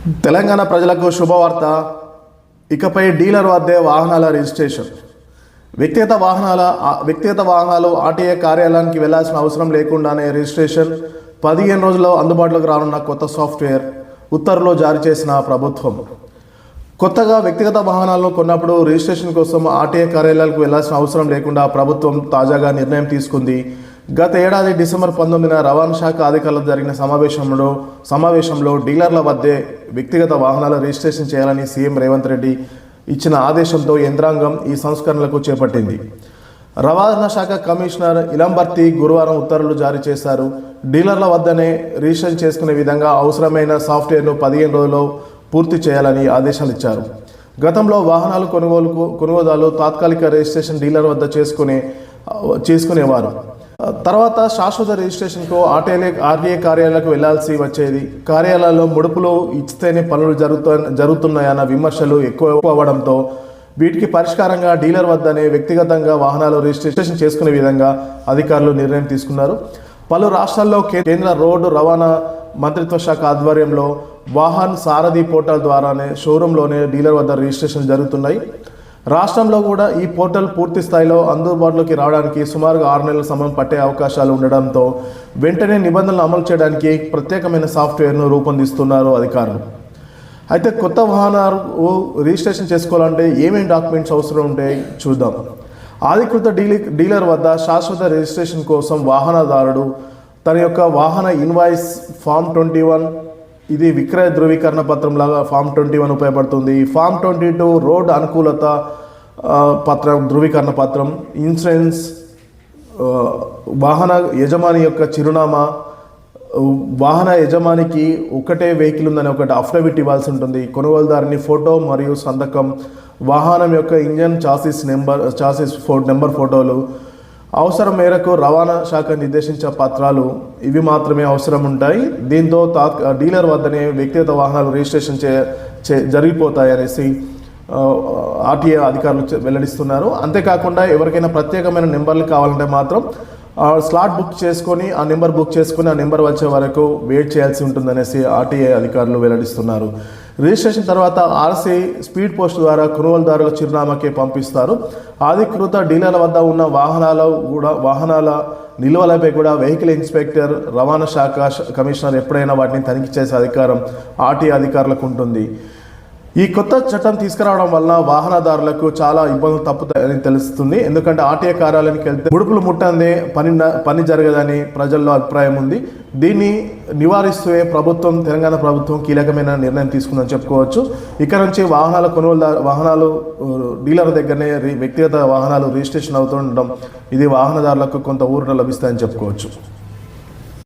తెలంగాణ ప్రజలకు శుభవార్త. ఇకపై డీలర్ వద్దే వాహనాల రిజిస్ట్రేషన్. వ్యక్తిగత వాహనాల వ్యక్తిగత వాహనాలు ఆర్టీఏ కార్యాలయానికి వెళ్ళాల్సిన అవసరం లేకుండానే రిజిస్ట్రేషన్ పదిహేను రోజుల్లో అందుబాటులోకి రానున్న కొత్త సాఫ్ట్వేర్ ఉత్తర్వులు జారీ చేసిన ప్రభుత్వం. కొత్తగా వ్యక్తిగత వాహనాలను కొన్నప్పుడు రిజిస్ట్రేషన్ కోసం ఆర్టీఏ కార్యాలయాలకు వెళ్ళాల్సిన అవసరం లేకుండా ప్రభుత్వం తాజాగా నిర్ణయం తీసుకుంది గత ఏడాది డిసెంబర్ పంతొమ్మిదిన రవాణా శాఖ అధికారులు జరిగిన సమావేశంలో సమావేశంలో డీలర్ల వద్దే వ్యక్తిగత వాహనాల రిజిస్ట్రేషన్ చేయాలని సీఎం రేవంత్ రెడ్డి ఇచ్చిన ఆదేశంతో యంత్రాంగం ఈ సంస్కరణలకు చేపట్టింది. రవాణా శాఖ కమిషనర్ ఇలంబర్తి గురువారం ఉత్తర్వులు జారీ చేశారు. డీలర్ల వద్దనే రిజిస్ట్రేషన్ చేసుకునే విధంగా అవసరమైన సాఫ్ట్వేర్ను పదిహేను రోజుల్లో పూర్తి చేయాలని ఆదేశాలు ఇచ్చారు. గతంలో వాహనాలు కొనుగోలుకు కొనుగోదాలు తాత్కాలిక రిజిస్ట్రేషన్ డీలర్ వద్ద చేసుకునే చేసుకునేవారు. తర్వాత శాశ్వత రిజిస్ట్రేషన్కు ఆర్టీఏ ఆర్టీఏ కార్యాలయాలకు వెళ్ళాల్సి వచ్చేది. కార్యాలయాల్లో ముడుపులు ఇస్తేనే పనులు జరుగుతు జరుగుతున్నాయన్న విమర్శలు ఎక్కువ అవ్వడంతో వీటికి పరిష్కారంగా డీలర్ వద్దనే వ్యక్తిగతంగా వాహనాలు రిజిస్ట్రేషన్ చేసుకునే విధంగా అధికారులు నిర్ణయం తీసుకున్నారు. పలు రాష్ట్రాల్లో కేంద్ర రోడ్డు రవాణా మంత్రిత్వ శాఖ ఆధ్వర్యంలో వాహన్ సారథి పోర్టల్ ద్వారానే షోరూంలోనే డీలర్ వద్ద రిజిస్ట్రేషన్ జరుగుతున్నాయి. రాష్ట్రంలో కూడా ఈ పోర్టల్ పూర్తి స్థాయిలో అందుబాటులోకి రావడానికి సుమారుగా ఆరు నెలల సమయం పట్టే అవకాశాలు ఉండడంతో వెంటనే నిబంధనలు అమలు చేయడానికి ప్రత్యేకమైన సాఫ్ట్వేర్ను రూపొందిస్తున్నారు అధికారులు. అయితే కొత్త వాహనాలు రిజిస్ట్రేషన్ చేసుకోవాలంటే ఏమేమి డాక్యుమెంట్స్ అవసరం ఉంటాయి చూద్దాం. ఆధికృత డీలీ డీలర్ వద్ద శాశ్వత రిజిస్ట్రేషన్ కోసం వాహనదారుడు తన యొక్క వాహన ఇన్వాయిస్ ఫామ్ ట్వంటీ వన్ ఇది విక్రయ ధృవీకరణ పత్రం లాగా ఫామ్ ట్వంటీ వన్ ఉపయోగపడుతుంది. ఫామ్ ట్వంటీ టూ రోడ్ అనుకూలత పత్రం ధృవీకరణ పత్రం ఇన్సూరెన్స్ వాహన యజమాని యొక్క చిరునామా వాహన యజమానికి ఒకటే వెహికల్ ఉందని ఒకటి అఫిడవిట్ ఇవ్వాల్సి ఉంటుంది. కొనుగోలుదారుని ఫోటో మరియు సంతకం వాహనం యొక్క ఇంజన్ చాసిస్ నెంబర్ చాసిస్ ఫో నెంబర్ ఫోటోలు అవసరం మేరకు రవాణా శాఖ నిర్దేశించే పత్రాలు ఇవి మాత్రమే అవసరం ఉంటాయి. దీంతో తాత్ డీలర్ వద్దనే వ్యక్తిగత వాహనాలు రిజిస్ట్రేషన్ చే చే- జరిగిపోతాయి అనేసి ఆర్టీఏ అధికారులు వెల్లడిస్తున్నారు. అంతేకాకుండా ఎవరికైనా ప్రత్యేకమైన నెంబర్లు కావాలంటే మాత్రం స్లాట్ బుక్ చేసుకొని ఆ నెంబర్ బుక్ చేసుకొని ఆ నెంబర్ వచ్చే వరకు వెయిట్ చేయాల్సి ఉంటుందనేసి ఆర్టీఏ అధికారులు వెల్లడిస్తున్నారు. రిజిస్ట్రేషన్ తర్వాత ఆర్సీ స్పీడ్ పోస్ట్ ద్వారా కొనుగోలుదారుల చిరునామాకే పంపిస్తారు. అధికృత డీలర్ల వద్ద ఉన్న వాహనాల కూడా వాహనాల నిల్వలపై కూడా వెహికల్ ఇన్స్పెక్టర్ రవాణా శాఖ కమిషనర్ ఎప్పుడైనా వాటిని తనిఖీ చేసే అధికారం ఆర్టీఏ అధికారులకు ఉంటుంది. ఈ కొత్త చట్టం తీసుకురావడం వల్ల వాహనదారులకు చాలా ఇబ్బందులు తప్పుతాయని తెలుస్తుంది. ఎందుకంటే ఆర్టీఏ కార్యాలయానికి వెళ్తే ముడుపులు ముట్టందే పని పని జరగదని ప్రజల్లో అభిప్రాయం ఉంది. దీన్ని నివారిస్తూ ప్రభుత్వం తెలంగాణ ప్రభుత్వం కీలకమైన నిర్ణయం తీసుకుందని చెప్పుకోవచ్చు. ఇక్కడ నుంచి వాహనాల కొనుగోలు వాహనాలు డీలర్ దగ్గరనే వ్యక్తిగత వాహనాలు రిజిస్ట్రేషన్ అవుతుండడం ఇది వాహనదారులకు కొంత ఊరట లభిస్తాయని చెప్పుకోవచ్చు.